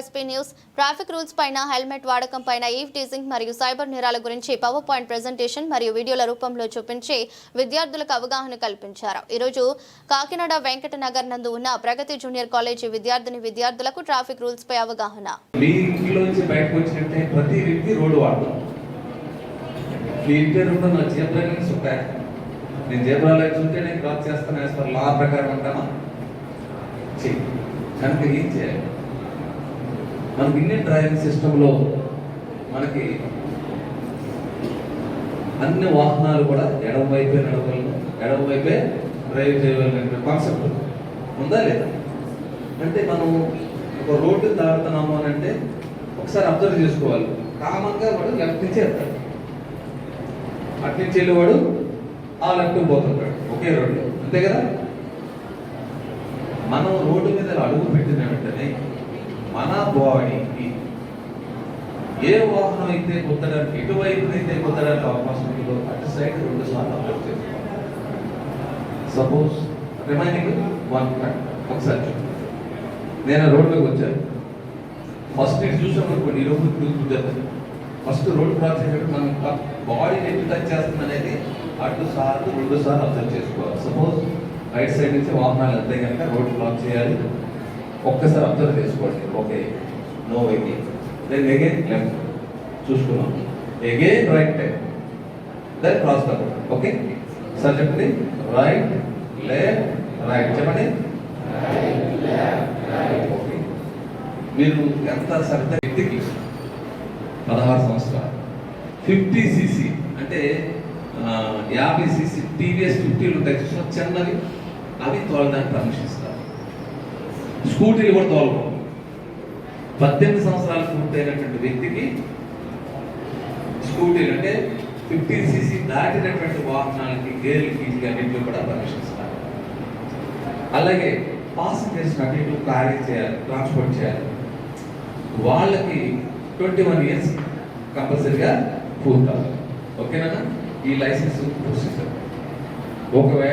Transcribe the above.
SP news. Traffic rules పైన helmet వాడకం పైన ఈవ్ టీజింగ్ మరియు సైబర్ నేరాల గురించి పవర్ పాయింట్ ప్రెజెంటేషన్ మరియు వీడియోల రూపంలో చూపించి విద్యార్థులకు అవగాహన కల్పించారు. ఈరోజు కాకినాడ వెంకట నగర్ నందు ఉన్న ప్రగతి జూనియర్ కాలేజీ విద్యార్థిని విద్యార్థులకు ట్రాఫిక్ రూల్స్ పై అవగాహన. నేను జీబ్రా లైన్స్ ఉంటే నేను క్రాస్ చేస్తాను యాజ్ పర్ లా ప్రకారం అంటామా కనుక ఏం చేయాలి? మనకి ఇండియన్ డ్రైవింగ్ సిస్టంలో మనకి అన్ని వాహనాలు కూడా ఎడమ వైపే నడవగలను ఎడమ వైపే డ్రైవ్ చేయగలను కాన్సెప్ట్ ఉందా. లేదా? అంటే మనం ఒక రోడ్డు దాడుతున్నాము అని అంటే ఒకసారి అబ్జర్వ్ చేసుకోవాలి. కామన్గా వాడు లెఫ్ట్ నుంచి వెళ్తాడు. అటు నుంచి వెళ్ళేవాడు ఆ లెఫ్ట్ పోతుంటాడు. ఒకే రోడ్డు. అంతే కదా? మనం రోడ్డు మీద అడుగు పెట్టిన వెంటనే మన బాడీకి ఏ వాహనం అయితే కొత్తడానికి ఎటువైపు అయితే కొత్తడానికి అవకాశం ఉందో అటు సైడ్ రెండు సార్లు అబ్జర్వ్ చేసుకోవాలి సపోజ్ రిమైనింగ్ వన్ ఒకసారి చూడండి. నేను రోడ్లోకి వచ్చాను. ఫస్ట్ ఇటు చూసాం అనుకోండి ఈ రోజు చూద్దాం. ఫస్ట్ రోడ్ క్రాస్ చేసేటప్పుడు మనం బాడీ ఎటు టచ్ చేస్తుంది అనేది అటు సార్లు రెండు సార్లు అబ్జర్వ్ చేసుకోవాలి. సపోజ్ రైట్ సైడ్ నుంచి వాహనాలు వెళ్తే కనుక రోడ్ క్రాస్ చేయాలి. ఒక్కసారి అబ్జర్వ్ చేసుకోండి. Okay. No vehicle then again left చూసుకున్నాం. Again right time then cross the okay sir చెప్పండి. రైట్ లెఫ్ట్ రైట్ చెప్పండి. ఓకే. మీరు ఎంత శ్రద్ధ వ్యక్తికి పదహారు సంవత్సరాలు. Fifty CC. అంటే యాభై సీసీ టీవీఎస్ ఫిఫ్టీలు ఉంటాయి. చిన్నవి. అవి తోలడానికి పర్మిషన్ ఇస్తారు. స్కూటీలు కూడా తోలవు. పద్దెనిమిది సంవత్సరాలు పూర్తయినటువంటి వ్యక్తికి స్కూటీలు అంటే ఫిఫ్టీన్ సీసీ దాటినటువంటి వాహనాలకి గేర్లకి అన్నింటిలో కూడా పర్మిషన్ అలాగే పాసింజర్స్ అన్నింటిలో క్యారీ చేయాలి ట్రాన్స్పోర్ట్ చేయాలి. వాళ్ళకి ట్వంటీ వన్ ఇయర్స్ కంపల్సరిగా పూర్తవుతుంది ఓకేనా ఈ లైసెన్స్ ప్రొసీజర్ ఒకవేళ